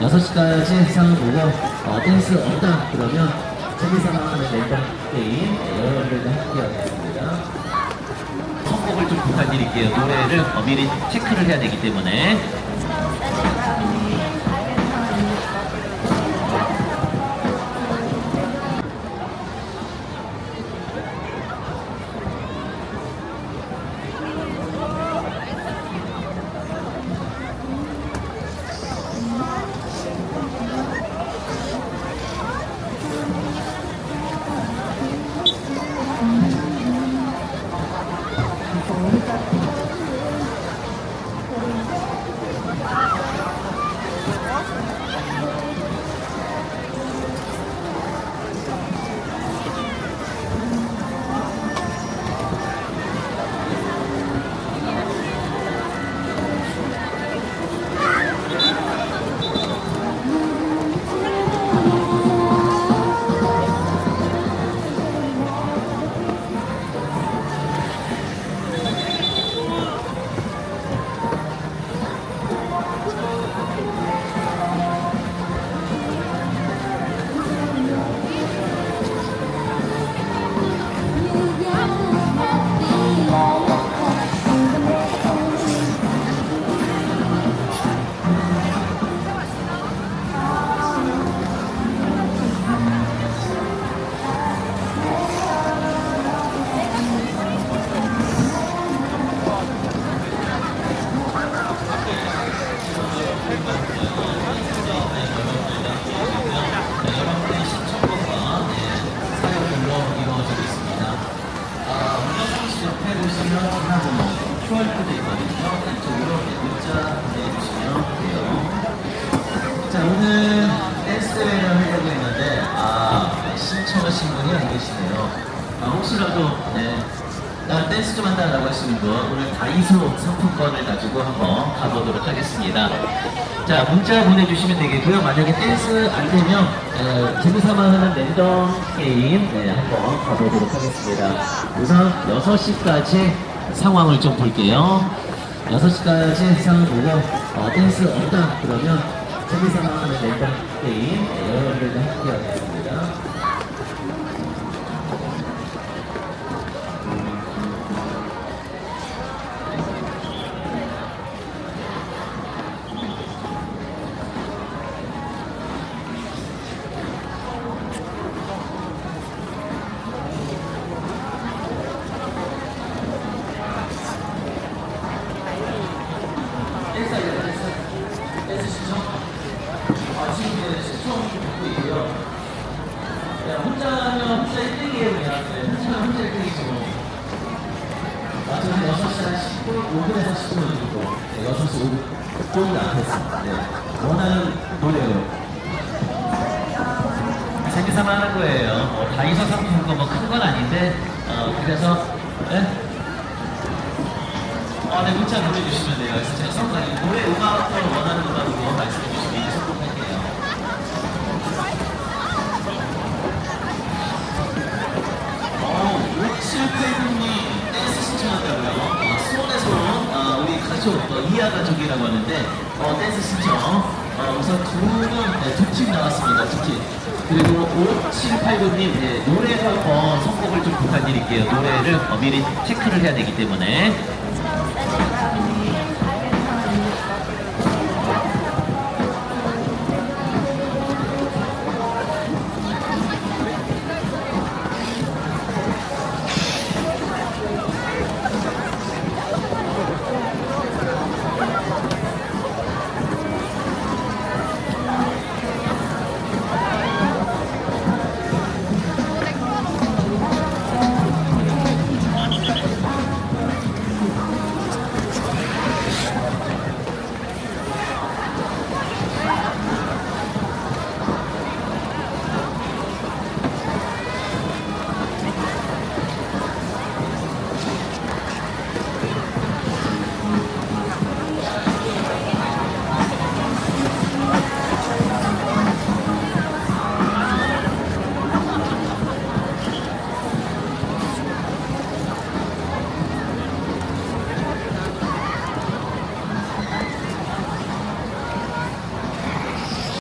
6시까지 상황 보고 어, 댄스 없다 그러면 재미삼아 하는 랜덤 게임 네, 여러분들과 함께 하겠습니다. 선곡을 좀 부탁드릴게요. 노래를 어, 미리 체크를 해야 되기 때문에 QR코드 있거든요. 이쪽으로 네, 문자 보내주시면 돼요. 자, 오늘 댄스 대회를 하려고 했는데, 아, 신청하신 분이 안 계시네요. 아, 혹시라도, 네, 나 댄스 좀 한다라고 하시는 분, 오늘 다이소 상품권을 가지고 한번 가보도록 하겠습니다. 자, 문자 보내주시면 되겠고요. 만약에 댄스 안 되면, 에, 재미삼아 하는 랜덤 게임, 네, 한번 가보도록 하겠습니다. 우선 6시까지 상황을 좀 볼게요. 6시까지 상황 보고, 어, 댄스 없다 그러면 재미삼아 하는 랜덤 게임, 네, 여러분들과 함께 하겠습니다. 아, 지금 이제 신청 받고 있고요. 야, 혼자 하면 혼자 1등이에요, 그냥. 네, 혼자 하면 혼자 1등이죠. 아, 저는 6시 한 10분, 5분에서 10분 정도. 네, 6시 5분. 조금 앞에서. 네. 원하는 노래요. 재미삼아 하는 거예요. 뭐, 다이소 상품권 뭐큰 건 아닌데, 어, 그래서, 네? 아, 네, 문자 보내주시면 돼요. 그래서 제가 선까지 노래 음악을 원하는 음악으로 말씀해 주시면 가족, 어, 이하 가족이라고 하는데, 어, 댄스 신청. 어, 우선 두 분, 네, 두팀 나왔습니다, 두 팀. 그리고 5789님, 네, 노래 한번 선곡을 좀 부탁드릴게요. 노래를 어, 미리 체크를 해야 되기 때문에.